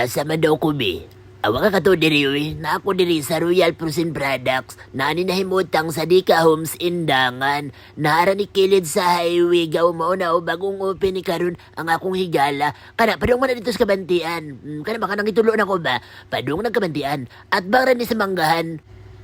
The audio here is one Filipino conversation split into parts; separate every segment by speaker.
Speaker 1: Asa man daw be? Awa ka kato diri uy, na ako diri sa Royal Prusin Products na ani nahimutang sa Dika Homes Indangan. Naara ni kilid sa highway gaw mao na o bagong open ni karon ang akong higala. Kana padung man dito sa kabantian. Hmm, kana baka nang itulo na ko ba? Padung nagkabantian at bang ni sa manggahan.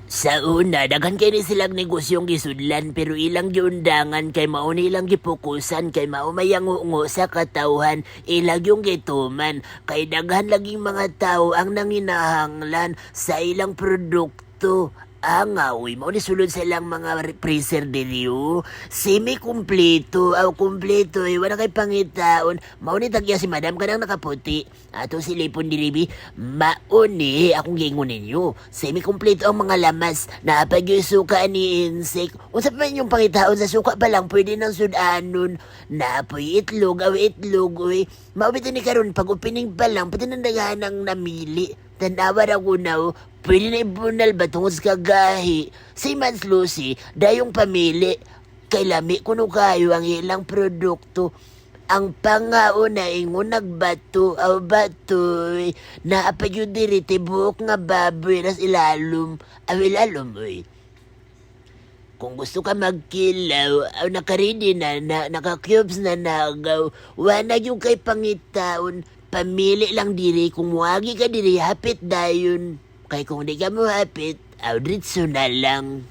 Speaker 1: Sa una, daghan kay ni silang negosyong gisudlan pero ilang giundangan kay mao ni ilang gipukusan kay mao mayangungo sa katawhan ilang yung gituman kay daghan laging mga tao ang nanginahanglan sa ilang produkto. Ang awi mo ni sulod sa ilang mga re- freezer diriyo. Semi-kumpleto. Aw, kumpleto. Eh. Wala kay pangitaon. Mao ni tagya si madam kanang nakaputi. Ato si Lipon Dilibi. Mauni. Akong gingon ninyo. Semi-kumpleto ang mga lamas. Napag yung suka ni insect. Unsa pa man yung pangitaon sa suka pa lang. Pwede ng sudanon. Napoy itlog. Aw, itlog. Uy. Maubit ni karon pag opening pa lang. Pati nang ng namili. Tanawa na ko na, oh. pwede na ibunal ba tungod sa kagahi. Si Mans Lucy, dayong pamili. Kay lami kuno kayo ang ilang produkto. Ang pangauna ingon nagbato aw batoy na apagyo diri tibuok nga baboy nas ilalom aw ilalom oy. Kung gusto ka magkilaw, aw nakaredy na, na naka-cubes na nagaw, wala yung kay pangitaon, pamili lang diri, kung muagi ka diri, hapit dayon. Kay kung di ka mo hapit, aw diretso na lang.